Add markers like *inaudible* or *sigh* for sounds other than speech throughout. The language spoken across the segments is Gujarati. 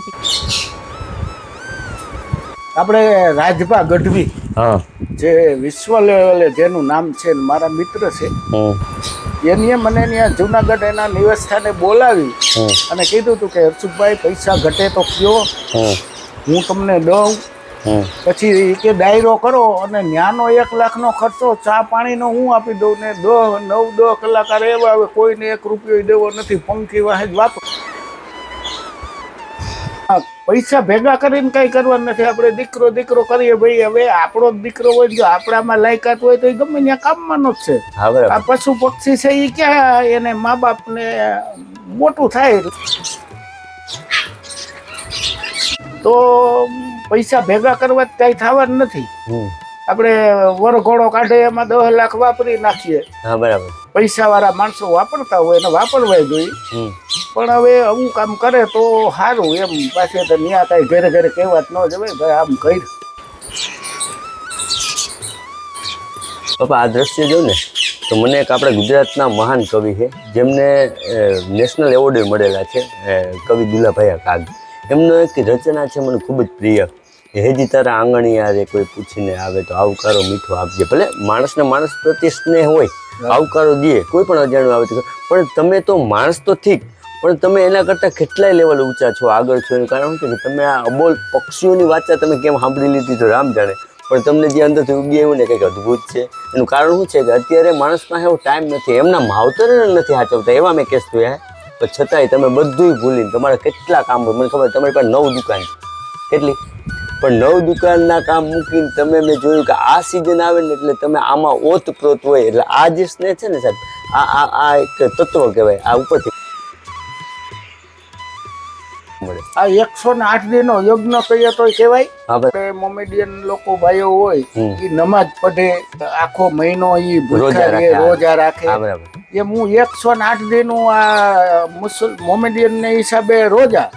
નથી. આપણે રાજભા ગઢવી હા. જે વિશ્વ લેવલે જેનું નામ છે ને મારા મિત્ર છે એને મને ત્યાં જુનાગઢ એના નિવાસસ્થાને બોલાવી અને કીધું હતું કે હર્ષુભાઈ પૈસા ઘટે તો કયો. હું તમને દઉં. પછી કે ડાયરો કરો અને ન્યાનો એક લાખનો ખર્ચો ચા પાણીનો હું આપી દઉં ને દહ નવ દહ કલાકાર એવા આવે કોઈને એક રૂપિયો દેવો નથી પંખી વાહે જ વાપરો. પૈસા ભેગા કરીને કઈ કરવાનું નથી. આપણે દીકરો દીકરો કરીએ ભાઈ. હવે આપણો દીકરો હોય જો આપણામાં લાયકાત હોય તો એ ગમે ત્યાં કામમાંનો જ છે. આ પશુ પક્ષી છે એ ક્યાં એને મા બાપને મોટું થાય. તો પૈસા ભેગા કરવા કાંઈ થવાનું નથી. આપણે વરઘોડો કાઢે એમાં દસ લાખ વાપરી નાખીએ. બરાબર. પૈસાવાળા માણસો વાપરતા હોય એને વાપરવાય જોઈએ પણ હવે આવું કામ કરે તો સારું એમ. પાછી તો ન્યા કાંઈ ઘરે ઘરે કહેવાત ન જવાય ભાઈ આમ કહી પપ્પા આ દ્રશ્ય જો ને તો મને એક આપણે ગુજરાતના મહાન કવિ છે જેમને નેશનલ એવોર્ડ મળેલા છે કવિ દુલાભાઈ કાગ. એમનો એક રચના છે મને ખૂબ જ પ્રિય. હેજી તારા આંગણિયારે કોઈ પૂછીને આવે તો આવકારો મીઠો આપજે. ભલે માણસને માણસ પ્રત્યે સ્નેહ હોય આવકારો દે કોઈ પણ અજાણ્યું આવે તો પણ તમે તો માણસ તો ઠીક પણ તમે એના કરતાં કેટલાય લેવલ ઊંચા છો, આગળ છો એનું કારણ કે તમે આ અબોલ પક્ષીઓની વાચા તમે કેમ સાંભળી લીધી તો રામ જાણે. પણ તમને જે અંદરથી ઉગી આવ્યું ને કંઈક અદ્ભુત છે. એનું કારણ શું છે કે અત્યારે માણસ પાસે એવો ટાઈમ નથી, એમના માવતરને નથી સાચવતા એવા મેં કેસ જોયા પણ છતાંય તમે બધુંય ભૂલીને તમારા કેટલા કામ હોય મને ખબર તમારી પાસે નવ દુકાન કેટલી? પણ નવ દુકાનના કામ મૂકીને તમે મેં જોયું કે આ સિઝન આવે ને એટલે તમે આમાં ઓતપ્રોત હોય. એટલે આ જે સ્નેહ છે ને સાહેબ આ આ એક તત્વ કહેવાય, આ ઉપરથી. આ એકસો ને આઠ દિનો યજ્ઞ કહીએ તો કહેવાય. મોમેડિયન લોકો ભાઈઓ હોય એ નમાજ પઢે આખો મહિનો એ રોજા રાખે. રોજા રાખે. હા એકસો ને આઠ દિનનું આ મુસલ મોમેડિયન ને હિસાબે રોજા.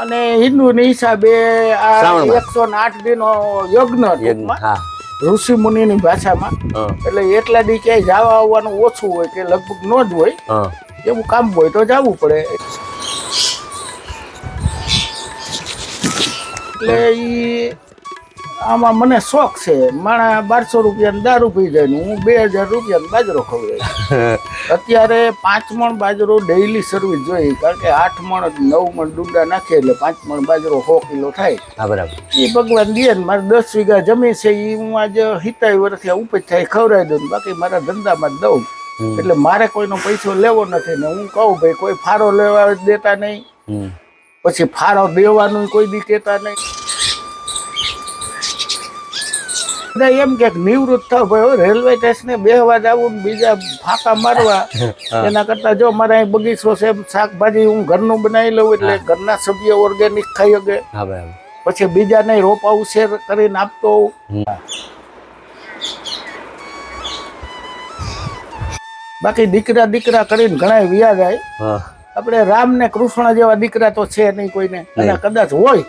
અને હિન્દુ ને હિસાબે આ એકસો ને આઠ દિનો યજ્ઞ ટૂંકમાં. ઋષિ મુનિની ભાષામાં. એટલે એટલા દી ક્યાંય જવા આવવાનું ઓછું હોય કે લગભગ ન જ હોય. એવું કામ હોય તો જવું પડે. એટલે એ આમાં મને શોખ છે. માણા બારસો રૂપિયાની દારૂ પી જાય હું બે હજાર રૂપિયાનો બાજરો ખવડાવી. *laughs* અત્યારે પાંચ મણ બાજરો ડેઈલી સર્વિસ જોઈએ કારણ કે આઠ મણ નવ મણ ડુંડા નાખીએ એટલે પાંચ મણ બાજરો સો કિલો થાય. બરાબર. એ ભગવાન દે ને મારે દસ વીઘા જમીન છે એ હું આજે હિતાઈ વર્ષથી ઉપજ થાય ખવડાવી દઉં બાકી મારા ધંધામાં જ દઉં. એટલે મારે કોઈનો પૈસો લેવો નથી ને હું કહું ભાઈ કોઈ ફારો લેવા દેતા નહીં. પછી ફાળો દેવાનું કોઈ બી કહેતા નહીં. એમ કે નિવૃત્ત થયો ભાઈ રેલવે સ્ટેશને બેહવા જવું બીજા ફાંકા મારવા. એના કરતા જો મારે અહીં બગીચો છે શાકભાજી હું ઘરનું બનાવી લઉં એટલે ઘરના સભ્ય ઓર્ગેનિક ખાઈ શકે. પછી બીજાને રોપા ઉછેર કરીને આપતો. બાકી દીકરા દીકરા કરીને ઘણા વ્યા જાય આપણે રામ ને કૃષ્ણ જેવા દીકરા તો છે નહીં કોઈને. અને કદાચ હોય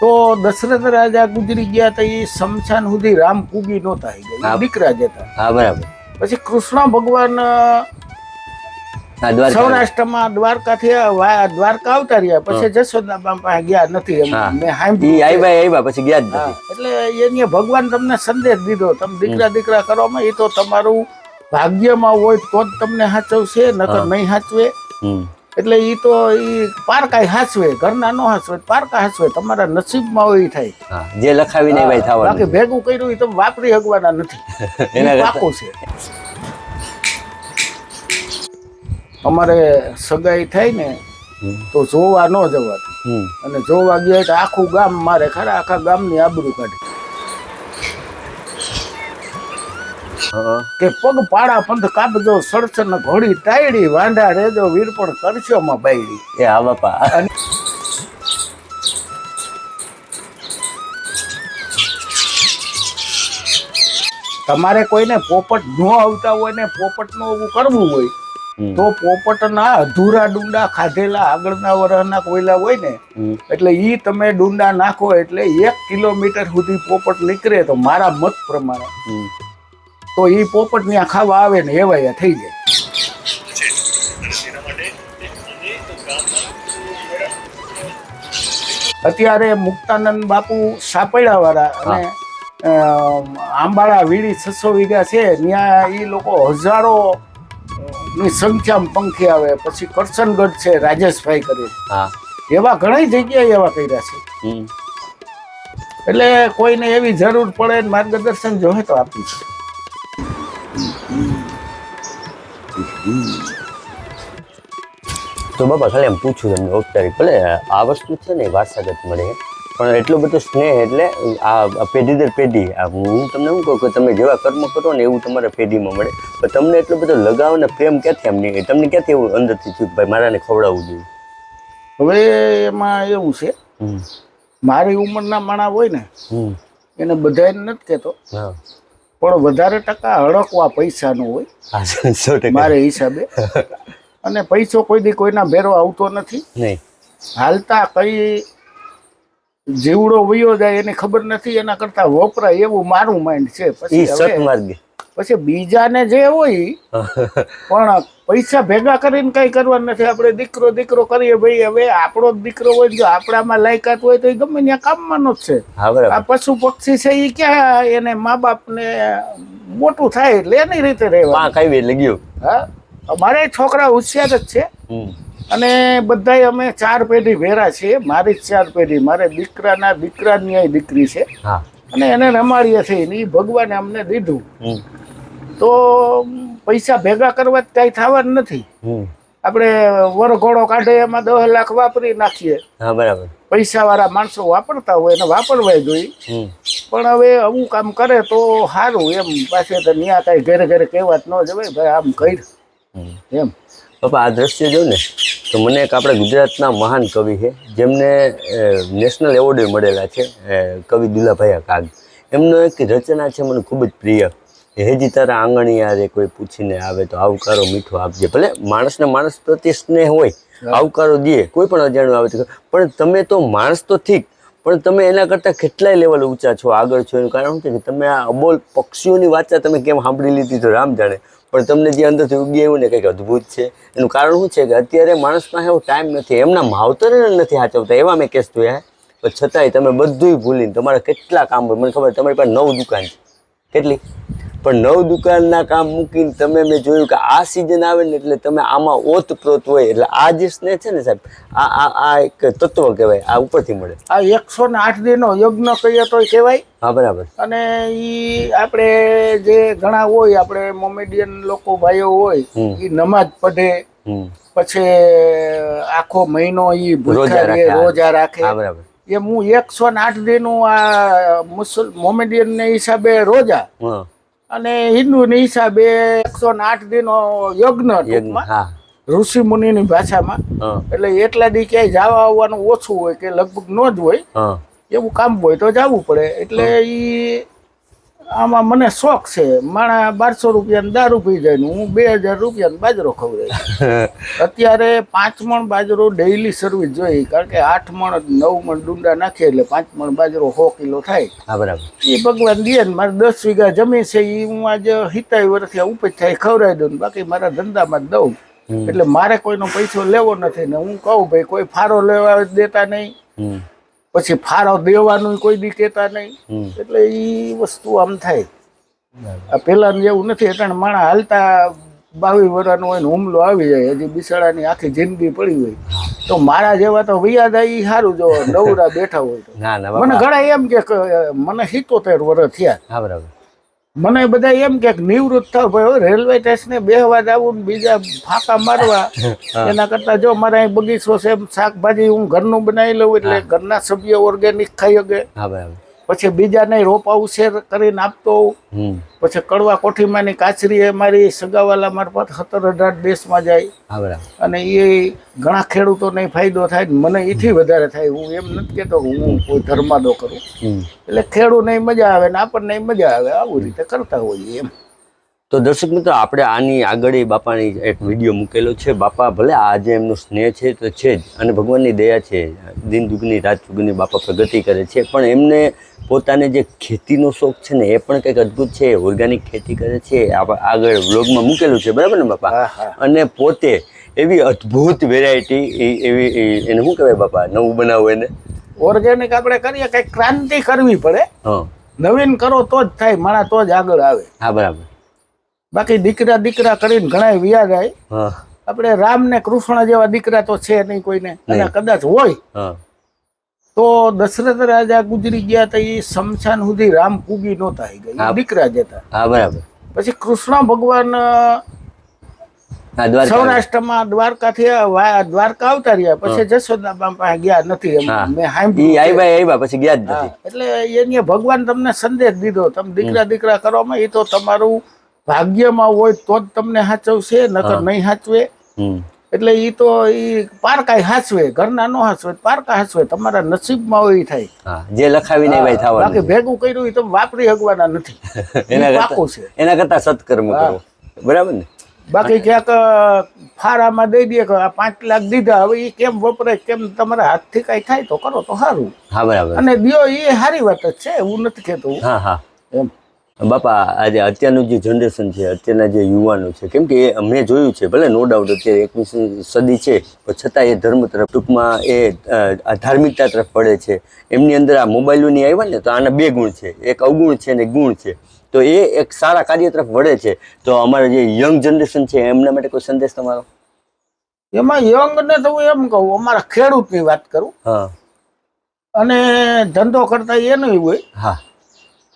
તો દશરથ રાજા ગુજરી ગયા તો એ શમશાન સુધી રામ પૂગી નહોતા દીકરા જ હતા. હા બરાબર. પછી કૃષ્ણ ભગવાન સૌરાષ્ટ્રમાં દ્વારકાથી દ્વારકા આવતા રહ્યા. પછી જશોદા પાસે ગયા નથી પછી ગયા એટલે એને ભગવાન તમને સંદેશ દીધો. તમે દીકરા દીકરા કરવામાં એ તો તમારું ભાગ્યમાં હોય તો જ તમને સાચવશે નકર નહીં સાચવે એટલે એ તો એ પારકાય હાચવે ઘરના નો હાચવે પારકા હાચવે તમારા નસીબમાં હોય થાય. જે જે લખાવીને ભાઈ બાકી ભેગું કર્યું એ તમે વાપરી હકવાના નથી. *laughs* એને પાકું છે. અમારે સગાઈ થાય ને તો જોવા ન જવાતું. અને જોવા ગયા તો આખું ગામ મારે ખરા આખા ગામની આબરૂ કાઢી. કે પગ પાડા પંથ કાપજો સડસન ઘોડી ટાયડી વાંઢા રેજો વીરપણ કરશો માં બાયડી એ હા બાપા. તમારે કોઈને પોપટ ન આવતા હોય ને પોપટનું કરવું હોય. તો પોપટના અધૂરા ડુંડા ખાધેલા આગળના વરહના કોયલા હોય ને એટલે ઈ તમે ડુંડા નાખો એટલે એક કિલોમીટર સુધી પોપટ નીકળે તો મારા મત પ્રમાણે. તો એ પોપટ ત્યાં ખાવા આવે ને એવા થઈ જાય. અત્યારે મુક્તાનંદ બાપુ સાપડા વાળા અને આંબાળા વીડી છસો વીઘા છે ત્યાં એ લોકો હજારો ની સંખ્યામાં પંખી આવે પછી કરશનગઢ છે રાજેશભાઈ કરી. હા. એવા ઘણી જગ્યાએ એવા કર્યા છે. એટલે કોઈને એવી જરૂર પડે માર્ગદર્શન જોઈએ તો આપીશ. તો બાપા ખાલી એમ પૂછું તમને ઔપચારિક ભલે આ વસ્તુ છે ને વારસાગત મળે પણ એટલો બધો સ્નેહ એટલે આ પેઢી દર પેઢી આ હું તમને શું કહું કે તમે જેવા કર્મ કરો ને એવું તમારા પેઢીમાં મળે. પણ તમને એટલો બધો લગાવ ને પ્રેમ ક્યાંથી એમ નહીં તમને ક્યાંથી એવું અંદરથી થયું ભાઈ મારાને ખવડાવવું જોઈએ? હવે એમાં એવું છે મારી ઉંમરના માણા હોય ને એને બધાને નથી કહેતો. હા. પણ વધારે ટકા હડકવા પૈસાનો હોય. મારે હિસાબે. અને પૈસો કોઈ દી કોઈના ભેરો આવતો નથી. હાલતા કઈ જીવડો વયો જાય એની ખબર નથી એના કરતા વપરાય એવું મારું માઇન્ડ છે. પછી સતમાર્ગે પછી બીજાને જે હોય *laughs* પણ પૈસા ભેગા કરીને કઈ કરવાનું નથી. આપણે દીકરો દીકરો કરીએ ભાઈ હવે આપણો દીકરો હોય જો આપણામાં લાયકાત હોય તો એ ગમે ત્યાં કામમાંનો જ છે. આ પશુ પક્ષી છે એ ક્યાં એને મા બાપને મોટું થાય એટલે એની રીતે રહેવા પાંખ આવી એટલે ગયું. હા? અમારે છોકરા હોશિયાર જ છે. અને બધાય અમે ચાર પેઢી ભેરા છીએ. મારી જ ચાર પેઢી. મારે દીકરાના દીકરાની દીકરી છે. અને એને રમાડીએ છીએ એ ભગવાને અમને દીધું. તો પૈસા ભેગા કરવા જ કાંઈ થવાનું નથી. આપણે વરઘોડો કાઢે એમાં દસ લાખ વાપરી નાખીએ. હા બરાબર. પૈસાવાળા માણસો વાપરતા હોય એને વાપરવાય જોઈએ પણ હવે આવું કામ કરે તો સારું એમ પાસે તો ત્યાં કાંઈ ઘરે ઘરે કહેવાત ન જવાય ભાઈ આમ કર. હમ. એમ. બાપા આ દ્રશ્ય જો ને તો મને એક આપણે ગુજરાતના મહાન કવિ છે જેમને નેશનલ એવોર્ડ મળેલા છે કવિ દુલાભાઈ કાગ. એમનો એક રચના છે મને ખૂબ જ પ્રિય. હેજી તારા આંગણિયારે કોઈ પૂછીને આવે તો આવકારો મીઠો આપજે. ભલે માણસને માણસ પ્રત્યે સ્નેહ હોય આવકારો દે કોઈ પણ અજાણ્યું આવે તો પણ તમે તો માણસ તો ઠીક પણ તમે એના કરતાં કેટલાય લેવલ ઊંચા છો આગળ છો એનું કારણ શું છે કે તમે આ અબોલ પક્ષીઓની વાચા તમે કેમ સાંભળી લીધી તો રામ જાણે. પણ તમને જે અંદરથી ઉગી આવ્યું ને કંઈક અદ્ભુત છે એનું કારણ શું છે કે અત્યારે માણસ પાસે એવો ટાઈમ નથી એમના માવતરને નથી સાચવતા એવા મેં કેસ જોયા પણ છતાંય તમે બધુંય ભૂલીને તમારા કેટલા કામ હોય મને ખબર તમારી પાસે નવ દુકાન છે. કેટલી? પણ નવ દુકાનના કામ મૂકીને તમે મેં જોયું કે આ સિઝન આવે ને એટલે તમે આમાં ઓતપ્રોત હોય એટલે આ જે સ્નેહ છે ને સાહેબ આ આ આ એક તત્વ કહેવાય આ ઉપરથી મળે. આ એકસો ને આઠ દિનનો યજ્ઞ કહીએ તો કહેવાય. હા બરાબર. અને ઈ આપણે જે ઘણા હોય આપણે મોમેડિયન લોકો ભાઈઓ હોય એ નમાજ પઢે પછી આખો મહિનો ઈ રોજા રાખે, રોજા રાખે. બરાબર. એ હું એકસો ને આઠ દિનનું આ મુસલ મોમેડિયન ને હિસાબે રોજા હા. અને હિન્દુ ની હિસાબે એકસો ને આઠ દિનો યજ્ઞ ટૂંકમાં. ઋષિ મુનિની ભાષામાં. એટલે એટલા દી ક્યાંય જવા આવવાનું ઓછું હોય કે લગભગ ન જ હોય એવું કામ હોય તો જવું પડે. એટલે ઈ આમાં મને શોખ છે. માણા બારસો રૂપિયાની દારૂ પી જાય હું બે હજાર રૂપિયાનો બાજરો ખવડાય *laughs* અત્યારે પાંચ મણ બાજરો ડેઈલી સર્વિસ જોઈએ કારણ કે આઠ મણ નવ મણ ડુંડા નાખીએ એટલે પાંચ મણ બાજરો સો કિલો થાય. બરાબર. એ ભગવાન દે ને મારે દસ વીઘા જમીન છે એ હું આજે હિતાય વર્ષથી ઉપજ થાય ખવડાવી દઉં ને બાકી મારા ધંધામાં દઉં. એટલે મારે કોઈનો પૈસો લેવો નથી ને હું કહું ભાઈ કોઈ ફારો લેવા દેતા નહીં. પછી ફારો દેવાનું કોઈ દી કહેતા નહીં. એટલે એ વસ્તુ આમ થાય. આ પેલાનું જેવું નથી એટલે માણા હાલતા બાવીસ વર્ષનો હોય ને હુમલો આવી જાય હજી બિસાડાની આખી જિંદગી પડી હોય. તો મારા જેવા તો વૈયાદા એ સારું જો નવરા બેઠા હોય તો. મને ઘણા એમ કે મને સિત્તોતેર વર્ષ થયા. બરાબર. મને બધા એમ કે નિવૃત્ત થયો ભાઈ રેલવે સ્ટેશને બેહવા જવું ને બીજા ફાંકા મારવા. *laughs* એના કરતા જો મારા અહીં બગીચો છે શાકભાજી હું ઘરનું બનાવી લઉં એટલે ઘરના સભ્યો ઓર્ગેનિક ખાઈ શકે. હા બરાબર. પછી બીજાને રોપા ઉછેર કરીને આપતો પછી કડવા કોઠીમાંની કાચરી એ મારી સગાવાલા મારફત સત્તર અઢાર દેશમાં જાય. અને એ ઘણા ખેડૂતોને ફાયદો થાય મને એથી વધારે થાય. હું એમ નથી કહેતો હું કોઈ ધર્માદો કરું. એટલે ખેડૂતને મજા આવે ને આપણને મજા આવે. આવું રીતે કરતા હોઈએ એમ. તો દર્શક મિત્રો આપણે આની આગળ એ બાપાની એક વીડિયો મૂકેલો છે. બાપા ભલે આજે એમનો સ્નેહ છે તો છે જ અને ભગવાનની દયા છે. દિન દુગની રાત દુગની બાપા પ્રગતિ કરે છે. પણ એમને પોતાને જે ખેતીનો શોખ છે ને એ પણ કંઈક અદ્ભુત છે. ઓર્ગેનિક ખેતી કરે છે. આગળ વ્લોગમાં મૂકેલું છે. બરાબર ને બાપા? અને પોતે એવી અદ્ભુત વેરાયટી એવી એ- એને શું કહેવાય બાપા? નવું બનાવો એને. ઓર્ગેનિક આપણે કરીએ કંઈક ક્રાંતિ કરવી પડે. નવીન કરો તો જ થાય મારા તો જ આગળ આવે. હા બરાબર. બાકી દીકરા દીકરા કરીને ઘણા વ્યા જાય. આપણે રામ ને કૃષ્ણ જેવા દીકરા તો છે નહીં કોઈને. અને કદાચ હોય. તો દશરથ રાજા ગુજરી ગયા તો એ શમશાન સુધી રામ પૂગી નહોતા ગયા દીકરા જતા. હા બરાબર. પછી કૃષ્ણ ભગવાન સૌરાષ્ટ્રમાં દ્વારકા દ્વારકાથી દ્વારકા આવતા રહ્યા. પછી જશોદા પાસે ગયા નથી પછી ગયા જ એટલે એને ભગવાન તમને સંદેશ દીધો. તમે દીકરા દીકરા કરવામાં એ તો તમારું ભાગ્યમાં હોય તો જ તમને સાચવશે નકર નહીં સાચવે એટલે એ તો એ પારકાય હાચવે ઘરના નો હાચવે પારકા હાચવે તમારા નસીબમાં હોય થાય. જે જે નહીં ભાઈ બાકી ભેગું કર્યું એ તમે વાપરી હગવાના નથી. *laughs* એના પાકું છે. એના કરતા સત્કર્મ કરો. બરાબર ને? બાકી ક્યાંક ફારામાં દઈ દે કે આ પાંચ લાખ દીધા હવે એ કેમ વપરાય કેમ તમારા હાથથી કઈ થાય તો કરો તો સારું હા બરાબર. અને દિયો એ સારી વાત જ છે એવું નથી કેતું હા હા. એમ. બાપા આજે અત્યારનું જે જનરેશન છે અત્યારના જે યુવાનો છે કેમ કે એ મેં જોયું છે ભલે નો ડાઉટ અત્યારે એકવીસમી સદી છે પણ છતાં એ ધર્મ તરફ ટૂંકમાં એ ધાર્મિકતા તરફ પડે છે. એમની અંદર આ મોબાઈલોની આવ્યા ને તો આના બે ગુણ છે. એક અવગુણ છે અને ગુણ છે. તો એ એક સારા કાર્ય તરફ વળે છે. તો અમારા જે યંગ જનરેશન છે એમના માટે કોઈ સંદેશ તમારો? એમાં યંગ ને તો હું એમ કહું અમારા ખેડૂતની વાત કરું. હા. અને ધંધો કરતા નહીં હોય. હા.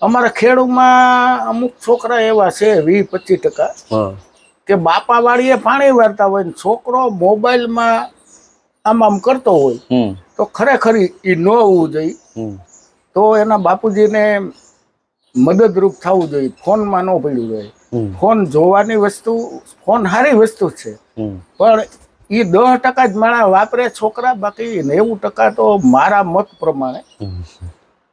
અમારા ખેડૂમાં અમુક છોકરા એવા છે વીસ પચીસ ટકા કે બાપા વાળીએ પાણી વારતા હોય ને છોકરો મોબાઈલમાં આમ આમ કરતો હોય તો ખરેખર એ ન હોવું જોઈએ. તો એના બાપુજીને મદદરૂપ થવું જોઈએ ફોનમાં ન પડ્યું જોઈએ ફોન જોવાની વસ્તુ ફોન સારી વસ્તુ છે. પણ એ દસ ટકા જ માણા વાપરે છોકરા બાકી નેવું ટકા તો મારા મત પ્રમાણે.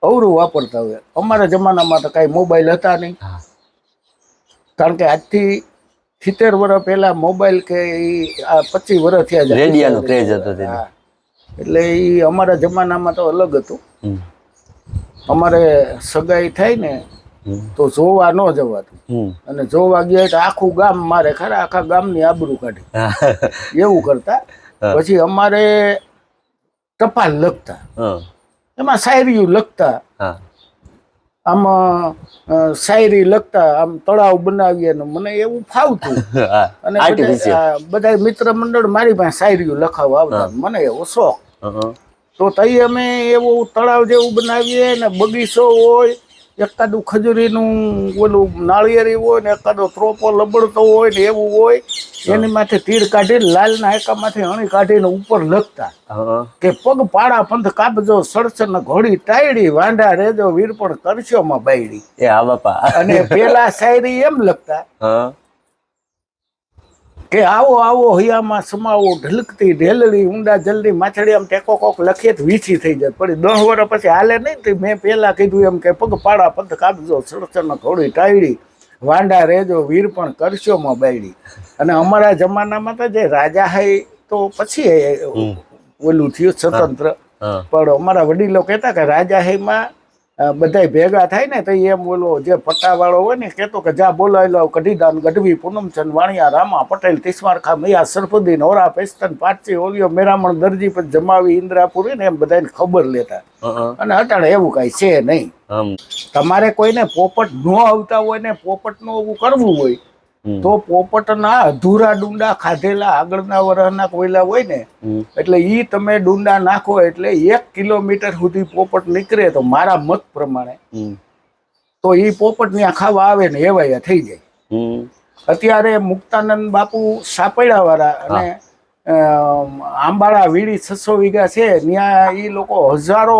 અવરું વાપરતા હોય. અમારા જમાનામાં તો કાંઈ મોબાઈલ હતા નહીં. કારણ કે આજથી સિત્તેર વર્ષ પહેલા મોબાઈલ કે આ પચીસ વર્ષ થયા રેડિયાનો ક્રેઝ હતો એટલે એ અમારા જમાનામાં તો અલગ હતું. અમારે સગાઈ થાય ને તો જોવા ન જવાતું. અને જોવા ગયા તો આખું ગામ મારે ખરા આખા ગામની આબરૂ કાઢી. એવું કરતા. પછી અમારે ટપાલ લખતા. એમાં શાયરીઓ લખતા. આમાં શાયરી લખતા આમ તળાવ બનાવીએ ને મને એવું ફાવતું. અને બધા મિત્ર મંડળ મારી પાસે શાયરીઓ લખાવવા આવતા. મને એવો શોખ. તો તઈ અમે એવું તળાવ જેવું બનાવીએ ને બગીચો હોય એકાદું ખજૂરીનું ઓલું નાળિયેરી હોય ને એકાદો ત્રોપો લબડતો હોય ને એવું હોય એની માથે તીર કાઢીને લાલના એકામાંથી હણી કાઢીને ઉપર લખતા કે પગ પાડા પંથ કાપજો સડસન ઘોડી ટાયડી વાંઢા રેજો વીરપણ કરશો માં બાયડી. એ હા બાપા. અને પેલા શાયરી એમ લખતા કે આવો આવો હૈયામાં સમાવો ઢલકતી ઢેલડી ઊંડા જલ્દી માછડી આમ ટેકો કોક લખીએ તો વીછી થઈ જાય. પણ દસ વર્ષ પછી હાલે નહીં તો મેં પહેલા કીધું એમ કે પગ પાડા પંથ કાપજો સડસન ઘોડી ટાળી વાંડા રેજો વીર પણ કરશો માં બાયડી અને અમારા જમાનામાં તો જે રાજા હૈ તો પછી ઓલું થયું સ્વતંત્ર. પણ અમારા વડીલો કહેતા કે રાજા હેમાં બધાય ભેગા થાય ને તો એમ બોલો જે પટ્ટાવાળો હોય ને કહેતો કે જા બોલાયેલો કઢીદાન ગઢવી પૂનમચંદ વાણિયા રામા પટેલ તિસ્મારખા મૈયા સરફુદ્દીન ઓરા પેસ્તન પારસી ઓલિયો મેરામણ દરજી પર જમાવી ઇન્દ્રાપુરી ને એમ બધાને ખબર લેતા. અને અટાણે એવું કાંઈ છે નહીં. તમારે કોઈને પોપટ ન આવતા હોય ને પોપટનું એવું કરવું હોય. તો પોપટના અધૂરા ડુંડા ખાધેલા આગળના વરહના કોયલા હોય ને એટલે ઈ તમે ડુંડા નાખો એટલે એક કિલોમીટર સુધી પોપટ નીકળે તો મારા મત પ્રમાણે. તો ઈ પોપટ ત્યાં ખાવા આવે ને એવાયા થઈ જાય. અત્યારે મુક્તાનંદ બાપુ સાપડા વાળા અને આંબાળા વીડી છસો વીઘા છે ત્યાં ઈ લોકો હજારો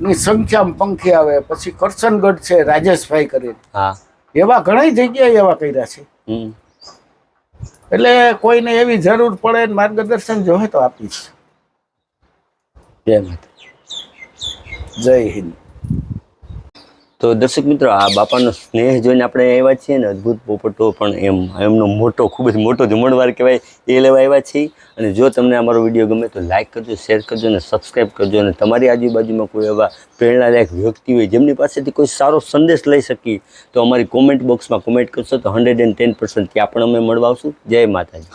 ની સંખ્યામાં પંખી આવે પછી કરસનગઢ છે રાજેશભાઈ કરીને. હા. એવા ઘણી જગ્યાએ એવા કર્યા છે. એટલે કોઈને એવી જરૂર પડે માર્ગદર્શન જોહે તો આપીશ. જય હિન્દ. તો દર્શક મિત્રો, આ બાપાનો સ્નેહ જોઈને આપણે આવ્યા છીએ ને, અદ્ભુત પોપટો પણ એમ, એમનો મોટો, ખૂબ જ મોટો જમણવાર કહેવાય, એ લેવા આવ્યા છીએ. અને જો તમને અમારો વીડિયો ગમે તો લાઇક કરજો શેર કરજો અને સબસ્ક્રાઈબ કરજો. અને તમારી આજુબાજુમાં કોઈ એવા પ્રેરણાદાયક વ્યક્તિ હોય, જેમની પાસેથી કોઈ સારો સંદેશ લઈ શકીએ, તો અમારી કોમેન્ટ બોક્સમાં કોમેન્ટ કરશો તો હંડ્રેડ એન્ડ ટેન પર્સન્ટ ત્યાં પણ અમે મળવા જય માતાજી.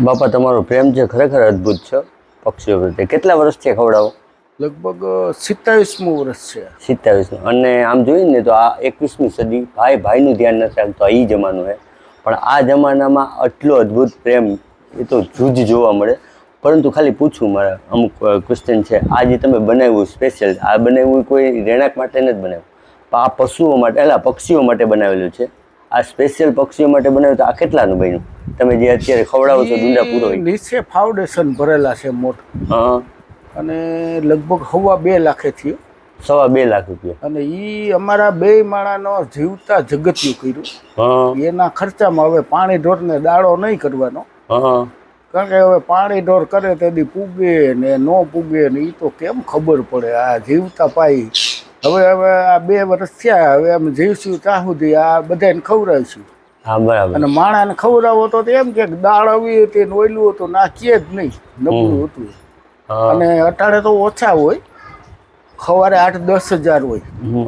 બાપા, તમારો પ્રેમ છે, ખરેખર અદ્ભુત છે. પક્ષીઓ પ્રત્યે કેટલા વર્ષથી ખવડાવો? લગભગ સિત્તાવીસમું વર્ષ છે. સિત્તાવીસમું. અને આમ જોઈએ ને તો આ એકવીસમી સદી ભાઈ ભાઈનું ધ્યાન નથી રાખતો આ એ જમાનો છે. પણ આ જમાનામાં આટલો અદ્ભુત પ્રેમ એ તો જૂજ જોવા મળે. પરંતુ ખાલી પૂછું મારા અમુક ક્વેશ્ચન છે. આ જે તમે બનાવ્યું સ્પેશિયલ આ બનાવ્યું કોઈ રહેણાંક માટે નથી બનાવ્યું. આ પશુઓ માટે એટલે પક્ષીઓ માટે બનાવેલું છે. આ સ્પેશિયલ પક્ષીઓ માટે બનાવ્યું તો આ કેટલાનું બન્યું? તમે જે અત્યારે ખવડાવો છો ડુંડા પૂરો નીચે ફાઉન્ડેશન ભરેલા છે મોટું. હા. અને લગભગ હવા બે લાખે થયો. સવા બે લાખ રૂપિયા. અને ઈ અમારા બે માણાનો જીવતા જગત્યું કર્યું. એના ખર્ચામાં હવે પાણી ઢોરને દાડો નહીં કરવાનો. હા. કારણ કે હવે પાણી ઢોર કરે તેથી પૂગે ને ન પૂગે ને એ તો કેમ ખબર પડે? આ જીવતા પાઈ. હવે હવે આ બે વર્ષ થયા હવે અમે જીવશું ત્યાં સુધી આ બધાને ખવડાવીશું. હા બરાબર. અને માણાને ખવડાવો તો એમ કે દાળ આવી હતી ઓયલું હતું ના કે જ નહીં. નબળું હતું. અને અટાણે તો ઓછા હોય. સવારે આઠ દસ હજાર હોય.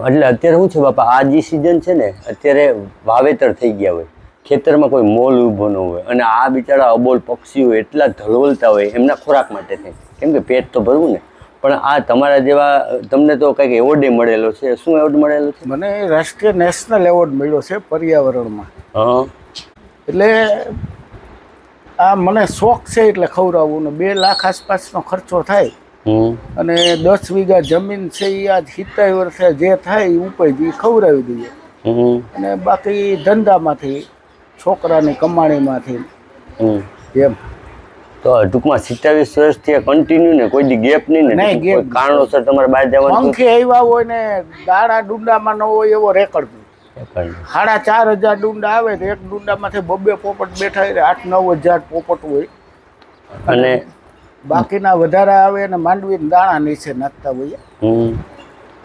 એટલે અત્યારે શું છે બાપા? આ જે સિઝન છે ને અત્યારે વાવેતર થઈ ગયા હોય. ખેતરમાં કોઈ મોલ ઊભો ન હોય. અને આ બિચારા અબોલ પક્ષીઓ એટલા ધળવલતા હોય એમના ખોરાક માટે થઈ કેમ કે પેટ તો ભરવું ને. પણ આ તમારા જેવા તમને તો કંઈક એવોર્ડ મળેલો છે. શું એવોર્ડ મળેલો છે? મને રાષ્ટ્રીય નેશનલ એવોર્ડ મળ્યો છે પર્યાવરણમાં. હા. એટલે આ મને શોખ છે એટલે ખવડાવવું ને બે લાખ આસપાસનો ખર્ચો થાય. હમ. અને દસ વીઘા જમીન છે એ આજ સિત્તેર વર્ષે જે થાય એ ઉપજ એ ખવડાવી દઈએ. અને બાકી ધંધામાંથી છોકરાની કમાણીમાંથી. એમ. તો ટૂંકમાં સિત્તાવીસ વર્ષથી કન્ટિન્યુ ને કોઈ દી ગેપ નહીં ને? કારણોસર તમારે બહાર જવાનું પંખી આવ્યા હોય ને દાડા ડુંડામાં ન હોય એવો રેકર્ડ? સાડા ચાર હજાર ડુંડા આવે તો એક ડુંડામાંથી બબ્બે પોપટ બેઠા હોય આઠ નવ હજાર પોપટ હોય. અને બાકીના વધારે આવે અને માંડવી દાણા નીચે નાખતા હોઈએ.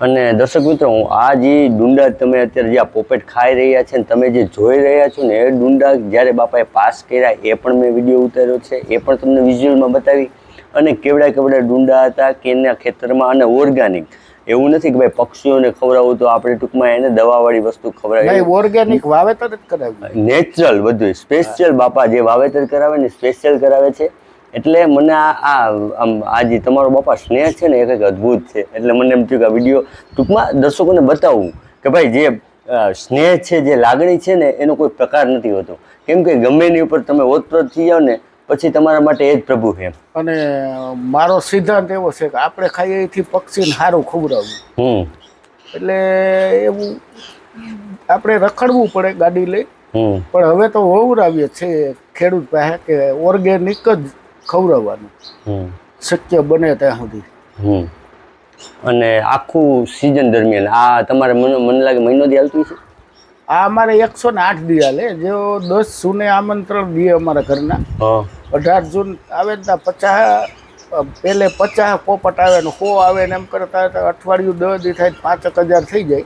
અને દર્શક મિત્રો હું આ જે ડુંડા તમે અત્યારે જે આ પોપેટ ખાઈ રહ્યા છે ને તમે જે જોઈ રહ્યા છો ને એ ડુંડા જ્યારે બાપાએ પાસ કર્યા એ પણ મેં વીડિયો ઉતાર્યો છે એ પણ તમને વિઝ્યુઅલમાં બતાવી. અને કેવડા કેવડા ડુંડા હતા કે એના ખેતરમાં અને ઓર્ગાનિક એવું નથી કે ભાઈ પક્ષીઓને ખવડાવવું તો આપણે ટૂંકમાં એને દવાવાળી વસ્તુ ખવડાવી ઓર્ગેનિક વાવેતર જ કરાવ્યું. નેચરલ બધું સ્પેશિયલ બાપા જે વાવેતર કરાવે ને સ્પેશિયલ કરાવે છે. એટલે મને આ આમ આ જે તમારો બાપા સ્નેહ છે ને એ કંઈક અદ્ભુત છે. એટલે મને એમ થયું કે આ વીડિયો ટૂંકમાં દર્શકોને બતાવું કે ભાઈ જે સ્નેહ છે જે લાગણી છે ને એનો કોઈ પ્રકાર નથી હોતો. કેમ કે ગમે એની ઉપર તમે ઓતપ્રોત થઈ જાઓ ને પછી તમારા માટે એ જ પ્રભુ છે અને મારો સિદ્ધાંત એવો છે કે આપણે ખાઈએ એથી પક્ષીને સારું ખવડાવવું. હમ. એટલે એવું આપણે રખડવું પડે ગાડી લઈ. પણ હવે તો વવરાવીએ છે ખેડૂત પાસે કે ઓર્ગેનિક જ ખવડાવવાનું. શક્ય બને ત્યાં સુધી. હમ. અને આખું સિઝન દરમિયાન આ તમારે મને મને લાગે મહિનો દી હાલતું છે આ અમારે એકસો ને આઠ દિયા લે જો દસ જૂને આમંત્રણ દે અમારા ઘરના. અઢાર જૂન આવે ને પચાસ પેલે પચાસ પોપટ આવે ને સો આવે ને એમ કરતા તો અઠવાડિયું દસ દી થાય પાંચેક હજાર થઈ જાય.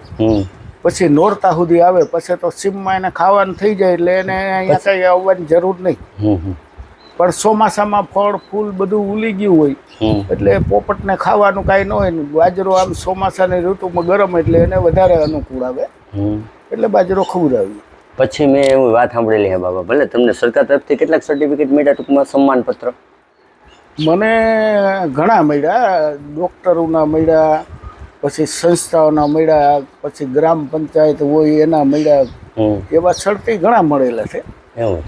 પછી નોરતા સુધી આવે. પછી તો સીમમાં એને ખાવાનું થઈ જાય એટલે એને અહીંયા કંઈ આવવાની જરૂર નહીં. પણ ચોમાસામાં ફળ ફૂલ બધું ઉલી ગયું હોય. એટલે પોપટને ખાવાનું કાંઈ ન હોય ને. બાજરો આમ ચોમાસાની ઋતુમાં ગરમ એટલે એને વધારે અનુકૂળ આવે. એટલે બાજરો ખવડાવીએ પછી મેં એવું વાત સાંભળેલી હે બાબા ભલે તમને સરકાર તરફથી કેટલાક સર્ટિફિકેટ મળ્યા ટૂંકમાં સન્માનપત્ર? મને ઘણા મળ્યા ડૉક્ટરોના મળ્યા પછી સંસ્થાઓના મળ્યા પછી ગ્રામ પંચાયત હોય એના મળ્યા એવા શરતી ઘણા મળેલા છે. એવું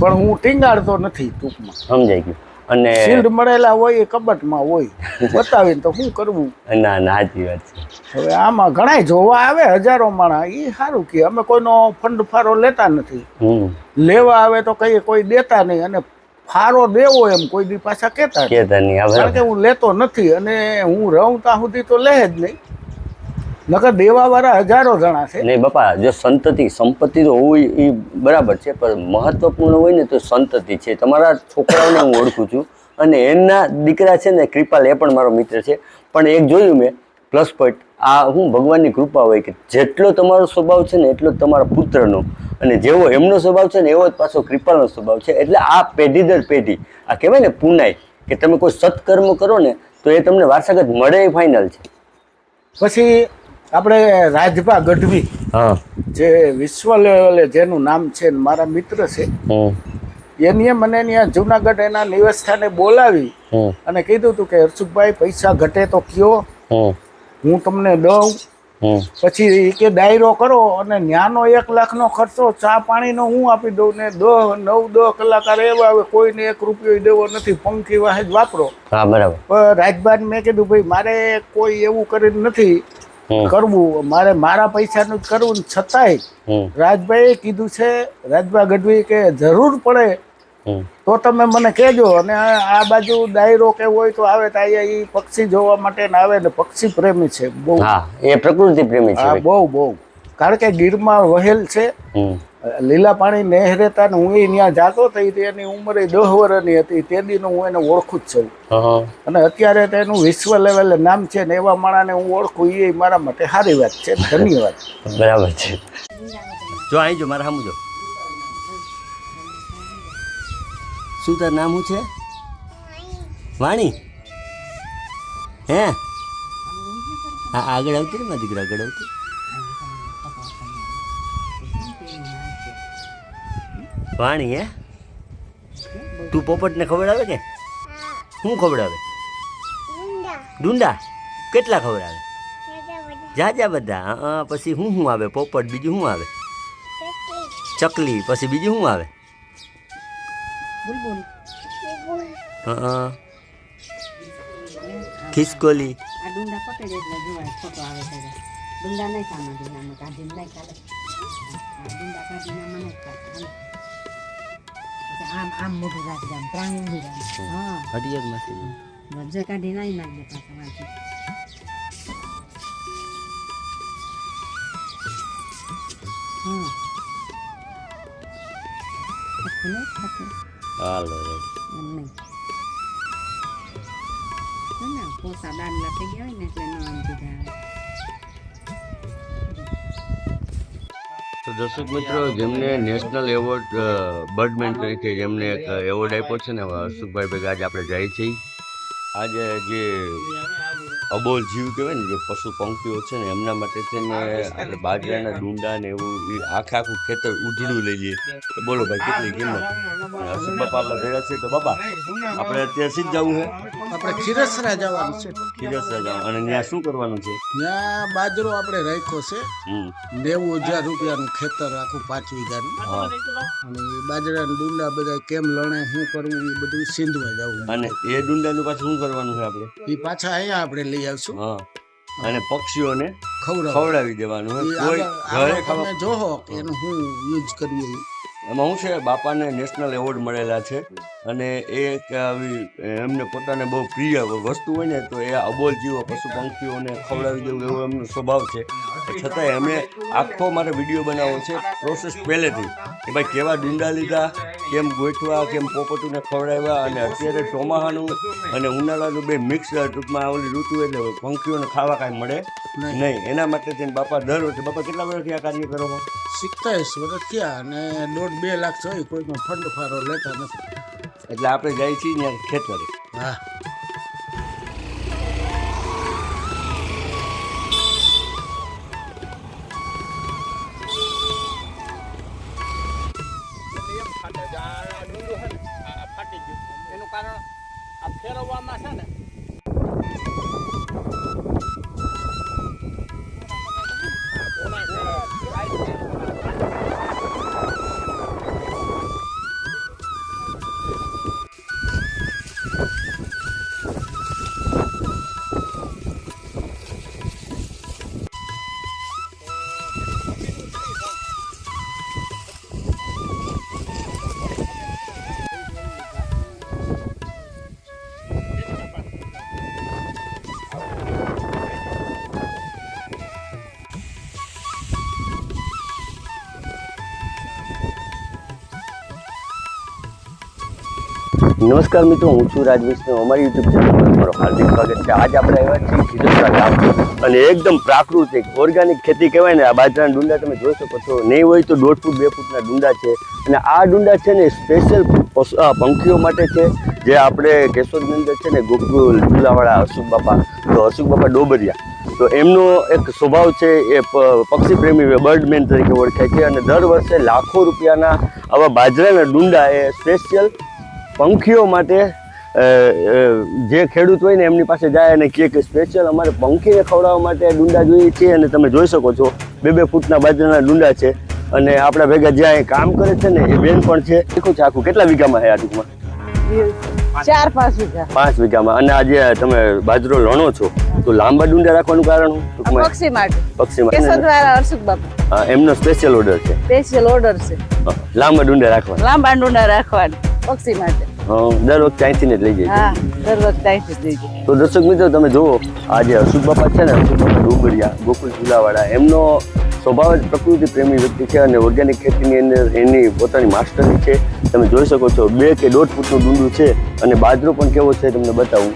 પણ હું ટીંગાડતો નથી ટૂંકમાં. સમજાઈ ગયું. અને શીલ્ડ મળેલા હોય એ કબટમાં હોય. બતાવીને તો શું કરવું? ના ના સાચી વાત છે. હવે આમાં ઘણાય જોવા આવે હજારો માણા એ સારું કે અમે કોઈનો ફંડ ફારો લેતા નથી. લેવા આવે તો કઈ કોઈ દેતા નહીં અને ફારો દેવો એમ કોઈ દી પાછા કેતા કેતા નહીં કારણ કે હું લેતો નથી અને હું રહું ત્યાં સુધી તો લે જ નહીં. નકર દેવાવાળા હજારો જણા છે. નહીં બાપા જો સંતતિ સંપત્તિ તો હોવી એ બરાબર છે પણ મહત્વપૂર્ણ હોય ને તો સંતતિ છે. તમારા છોકરાઓને હું ઓળખું છું અને એમના દીકરા છે ને કૃપાલ એ પણ મારો મિત્ર છે. પણ એક જોયું મેં પ્લસ પોઈન્ટ આ હું ભગવાનની કૃપા હોય કે જેટલો તમારો સ્વભાવ છે ને એટલો તમારા પુત્રનો. અને જેવો એમનો સ્વભાવ છે ને એવો જ પાછો કૃપાલનો સ્વભાવ છે. એટલે આ પેઢી દર પેઢી આ કહેવાય ને પુનાઈ કે તમે કોઈ સત્કર્મ કરો ને તો એ તમને વારસાગત મળે એ ફાઇનલ છે. પછી આપણે રાજભા ગઢવી જે વિશ્વ લેવલે જેનું નામ છે મારા મિત્ર છે એની મને ત્યાં જુનાગઢ એના નિવાસસ્થાને બોલાવી અને કીધું હતું કે હર્ષુભાઈ પૈસા ઘટે તો કયો હું તમને દઉં. પછી કે ડાયરો કરો અને ન્યાનો એક લાખનો ખર્ચો ચા પાણીનો હું આપી દઉં ને દહ નવ દહ કલાકાર એવા આવે કોઈને એક રૂપિયો દેવો નથી પંખી વાહે જ વાપરો. હા બરાબર. રાજબાન મેં કીધું ભાઈ મારે કોઈ એવું કરી નથી કરવું મારે મારા પૈસાનું જ કરવું છતાંય રાજભાઈએ કીધું છે રાજભા ગઢવી કે જરૂર પડે તો તમે મને કહેજો. અને આ બાજુ ડાયરો કે હોય તો આવે તો અહીંયા એ પક્ષી જોવા માટે ને આવે ને પક્ષી પ્રેમી છે બહુ. એ પ્રકૃતિ પ્રેમી છે બહુ બહુ. કારણ કે ગીરમાં વહેલ છે. લીલા પાણી નહેરેતા ને હું ત્યાં જાતો થઈ હતી એની ઉંમરે દહ વર્ષની હતી. તે દીનો હું એને ઓળખું જ છું. અને અત્યારે તો એનું વિશ્વ લેવલે નામ છે ને એવા માણાને હું ઓળખું એ મારા માટે સારી વાત છે. ધન્યવાદ. બરાબર છે. જો આવી જો મારા સામું જો. શું તાર નામ શું છે? વાણી. હે? હા આગળ આવતી ને મારા દીકરા આગળ આવતી વાણી હે? તું પોપટને ખવડાવે કે? શું ખવડાવે? ડુંડા. કેટલા ખવડાવે? જાજા બધા. હા, પછી શું શું આવે? પોપટ બીજું શું આવે? ચકલી પછી બીજું શું આવે? હા. ખિસકોલી. ડુંડા નહીં પછી આમ આમ મોઢું રાખી આમ પ્રાણ ઊંધી રાખે હા હરિયરમાંથી વજ્જે કાઢી નહીં નાખી પાછા વાંચી હા આખું નહીં ખાતું હાલો રેડી. એમ નહીં છે ને પોસા દાંડલા થઈ ગયા હોય ને એટલે ન આમ કીધા દર્શક મિત્રો, જેમને નેશનલ એવોર્ડ બર્ડમેન તરીકે જેમને એક એવોર્ડ આપ્યો છે ને હર્ષુભાઈ ભેગા આજે આપણે જાય છીએ. આજે જે અબોલ જીવ કહેવાય ને જે પશુ પંખીઓ છે ને એમના માટે છે ને આપણે બાજરાના ડુંડા ને એવું આખે આખું ખેતર ઉધડું લઈ લઈએ બોલો ભાઈ કેટલી કિંમત? હસન બાપા આપણે ભેગા છીએ તો બાપા આપણે અત્યારે સીધ જવું છે આપણે ખીરસરા જવાનું છે. ખીરસરા જવાનું. અને ત્યાં શું કરવાનું છે? ત્યાં બાજરો આપણે રાખ્યો છે. હમ. નેવું હજાર રૂપિયાનું ખેતર આખું પાંચ વીઘાનું. હા. અને બાજરાના ડુંડા બધા કેમ લણે શું કરવું એ બધું સીંધવા જવું. અને એ ડુંડાનું પાછું શું કરવાનું છે આપણે? એ પાછા અહીંયા આપણે લઈ આવશું. હા. અને પક્ષીઓને ખવડાવ દેવાનું. હોય કોઈ ઘરે જોહો એનું હું યુઝ કરીએ. એમાં શું છે બાપાને નેશનલ એવોર્ડ મળેલા છે અને એ આવી એમને પોતાને બહુ પ્રિય વસ્તુ હોય ને તો એ અબોલ જીવો પશુ પંખીઓને ખવડાવી દેવું એવો એમનો સ્વભાવ છે. છતાંય એમણે આખો મારે વીડિયો બનાવવો છે પ્રોસેસ પહેલેથી. કે ભાઈ કેવા ડીંડા લીધા કેમ ગોઠવા કેમ પોપટુને ખવડાવ્યા અને અત્યારે ચોમાહાનું અને ઉનાળાનું બે મિક્સ ટૂંકમાં આવેલી ઋતુ એટલે પંખીઓને ખાવા કાંઈ મળે નહીં. નહીં. એના માટે થઈને બાપા દર વર્ષે બાપા કેટલા વર્ષથી આ કાર્ય કરો સિત્તાવીસ વર્ષ થયા અને દોઢ બે લાખ જોઈએ કોઈનો ફંડ ફારો લેતા નથી. એટલે આપણે જાય છીએ ત્યાં ખેતરે. હા. નમસ્કાર મિત્રો, હું છું રાજ વિષ્ણુ અમારી યુટ્યુબ ચેનલ પર તમારું હાર્દિક સ્વાગત છે. આજે આપણે આવ્યા છીએ ખીજસરા ગામ અને એકદમ પ્રાકૃતિક ઓર્ગેનિક ખેતી કહેવાય ને, આ બાજરાના ડુંડા તમે જોઈ શકો છો. નહીં હોય તો દોઢ ફૂટ, બે ફૂટના ડુંડા છે. અને આ ડુંડા છે ને સ્પેશિયલ પંખીઓ માટે છે. જે આપણે કેશોદની અંદર છે ને ગોકુલ ઝુલાવાળા અશોક બાપા, તો અશોક બાપા ડોબરિયા. તો એમનો એક સ્વભાવ છે, એ પક્ષી પ્રેમી બર્ડમેન તરીકે ઓળખાય છે. અને દર વર્ષે લાખો રૂપિયાના આવા બાજરાના ડુંડા એ સ્પેશિયલ પંખીઓ માટે જે ખેડૂત હોય ને એમની પાસે જાય અને કહે કે સ્પેશિયલ અમારે પંખીને ખવડાવવા માટે ડુંડા જોઈએ છે અને તમે જોઈ શકો છો, બે બે ફૂટના બાજરાના ડુંડા છે અને આપણા ભેગા જ્યાં કામ કરે છે ને એ બેન પણ છે. આખું છે આખું, કેટલા વીઘામાં છે આ ટૂંકમાં? ચાર પાંચ વીઘા. પાંચ વીઘામાં. અને આજે તમે બાજરો લણો છો તો લાંબા ડુંડા રાખવાનું કારણ પક્ષી ટૂંકમાં પક્ષી માટે કેશોદવાળા હર્ષુક બાપુ. હા, એમનો સ્પેશિયલ ઓર્ડર છે. સ્પેશિયલ ઓર્ડર છે. લાંબા ડુંડા રાખવાના. લાંબા ડુંડા રાખવાના પક્ષી માટે. દર વખતે અહીંથી જ લઈ જાય હા દર વખતે અહીંથી જ તો દર્શક મિત્રો તમે જુઓ આજે હર્ષુક બાપા છે ને હર્ષુક બાપા ડુંગરિયા ગોકુલ ઝુલાવાળા એમનો સ્વભાવ જ પ્રકૃતિ પ્રેમી વ્યક્તિ છે અને ઓર્ગેનિક ખેતીની અંદર એની પોતાની માસ્ટરી છે. તમે જોઈ શકો છો, બે કે દોઢ ફૂટનું ડુંડું છે અને બાજરો પણ કેવો છે તમને બતાવું.